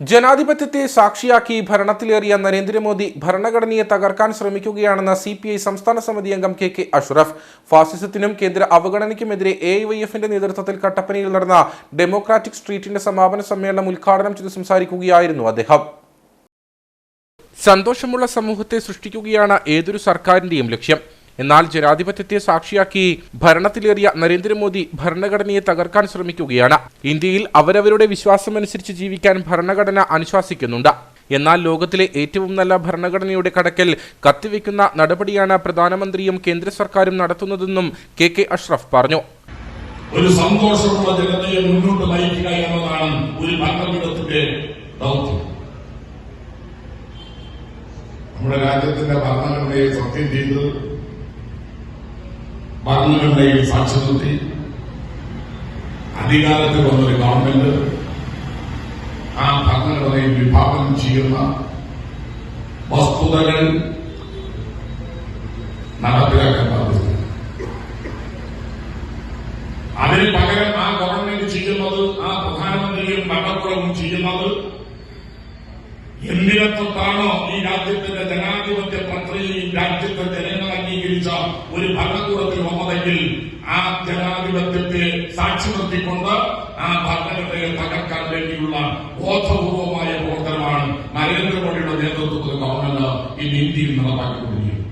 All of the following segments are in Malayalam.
ജനാധിപത്യത്തെ സാക്ഷിയാക്കി ഭരണത്തിലേറിയ നരേന്ദ്രമോദി ഭരണഘടനയെ തകർക്കാൻ ശ്രമിക്കുകയാണെന്ന സി പി ഐ സംസ്ഥാന സമിതി അംഗം കെ കെ അഷ്റഫ്. ഫാസിസത്തിനും കേന്ദ്ര അവഗണനയ്ക്കുമെതിരെ എ വൈ എഫിന്റെ നേതൃത്വത്തിൽ കട്ടപ്പനയിൽ നടന്ന ഡെമോക്രാറ്റിക് സ്ട്രീറ്റിന്റെ സമാപന സമ്മേളനം ഉദ്ഘാടനം ചെയ്ത് സംസാരിക്കുകയായിരുന്നു അദ്ദേഹം. സന്തോഷമുള്ള സമൂഹത്തെ സൃഷ്ടിക്കുകയാണ് ഏതൊരു സർക്കാരിന്റെയും ലക്ഷ്യം. എന്നാൽ ജനാധിപത്യത്തെ സാക്ഷിയാക്കി ഭരണത്തിലേറിയ നരേന്ദ്രമോദി ഭരണഘടനയെ തകർക്കാൻ ശ്രമിക്കുകയാണ്. ഇന്ത്യയിൽ അവരവരുടെ വിശ്വാസമനുസരിച്ച് ജീവിക്കാൻ ഭരണഘടന അനുശാസിക്കുന്നുണ്ട്. എന്നാൽ ലോകത്തിലെ ഏറ്റവും നല്ല ഭരണഘടനയുടെ കടക്കൽ കത്തിവെക്കുന്ന നടപടിയാണ് പ്രധാനമന്ത്രിയും കേന്ദ്ര സർക്കാരും നടത്തുന്നതെന്നും കെ കെ അഷ്റഫ് പറഞ്ഞു. ഒരു സന്തോഷമുള്ള ജനതയെ മുന്നോട്ട് നയിക്കുക എന്നതാണ് ഒരു ഭരണകൂടത്തിന്റെ ദൗത്യം. നമ്മുടെ രാജ്യത്തിന്റെ ഭരണഘടനയെ സത്യം ചെയ്ത് ഭരണഘടനയിൽ സാക്ഷ്യം നിർത്തി അധികാരത്തിൽ വന്നൊരു ഗവൺമെന്റ് ആ ഭരണഘടനയിൽ വിഭാവനം ചെയ്യുന്ന വസ്തുതകൾ നടപ്പിലാക്കാൻ ബാധ്യത അതിന് പകരം ആ ഗവൺമെന്റ് ചെയ്യുന്നത് ആ പ്രധാനമന്ത്രിയും ഭരണകൂടവും ചെയ്യുന്നത് എന്തിനെ തൊട്ടാണോ ഈ രാജ്യത്തിന്റെ ജനാധിപത്യ രാജ്യത്തെ അംഗീകരിച്ച ഒരു ഭരണകൂടത്തിൽ വന്നതെങ്കിൽ ആ ജനാധിപത്യത്തെ സാക്ഷി നിർത്തിക്കൊണ്ട് ആ ഭരണഘടനയെ തകർക്കാൻ വേണ്ടിയുള്ള ബോധപൂർവമായ പ്രവർത്തനമാണ് നരേന്ദ്രമോദിയുടെ നേതൃത്വത്തിൽ ഗവൺമെന്റ് ഇന്ന് ഇന്ത്യയിൽ നടപ്പാക്കിക്കൊണ്ടിരിക്കുന്നത്.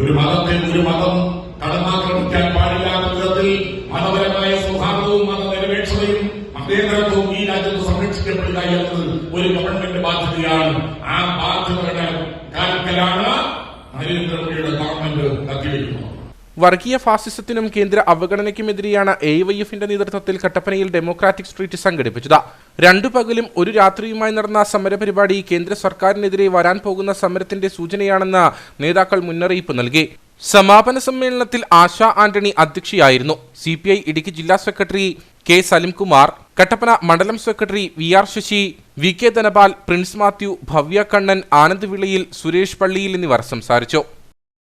ഒരു മതത്തെ ഒരു മതം കടന്നാക്രമിക്കാൻ പാടില്ലാത്ത വിധത്തിൽ മതപരമായ സൗഹാർദ്ദവും മതനിരപേക്ഷതയും മതേതരത്വവും ഈ രാജ്യത്ത് സംരക്ഷിക്കപ്പെടുക എന്നത് ഒരു ഗവൺമെന്റ് ബാധ്യതയാണ്. ആ ബാധ്യതയുടെ കാലത്തിലാണ് വർഗീയ ഫാസിസത്തിനും കേന്ദ്ര അവഗണനയ്ക്കുമെതിരെയാണ് എ വൈ എഫിന്റെ നേതൃത്വത്തിൽ കട്ടപ്പനയിൽ ഡെമോക്രാറ്റിക് സ്ട്രീറ്റ് സംഘടിപ്പിച്ചത്. രണ്ടു പകലും ഒരു രാത്രിയുമായി നടന്ന സമരപരിപാടി കേന്ദ്ര സർക്കാരിനെതിരെ വരാൻ പോകുന്ന സമരത്തിന്റെ സൂചനയാണെന്ന് നേതാക്കൾ മുന്നറിയിപ്പ് നൽകി. സമാപന സമ്മേളനത്തിൽ ആശ ആന്റണി അധ്യക്ഷയായിരുന്നു. സി ഇടുക്കി ജില്ലാ സെക്രട്ടറി കെ സലിംകുമാർ കട്ടപ്പന മണ്ഡലം secretary V R Sasi V K Dhanapal Prince Mathew Bhavya Kannan Anand Vilayil Suresh Palliyil എന്നിവർ സംസാരിച്ചു.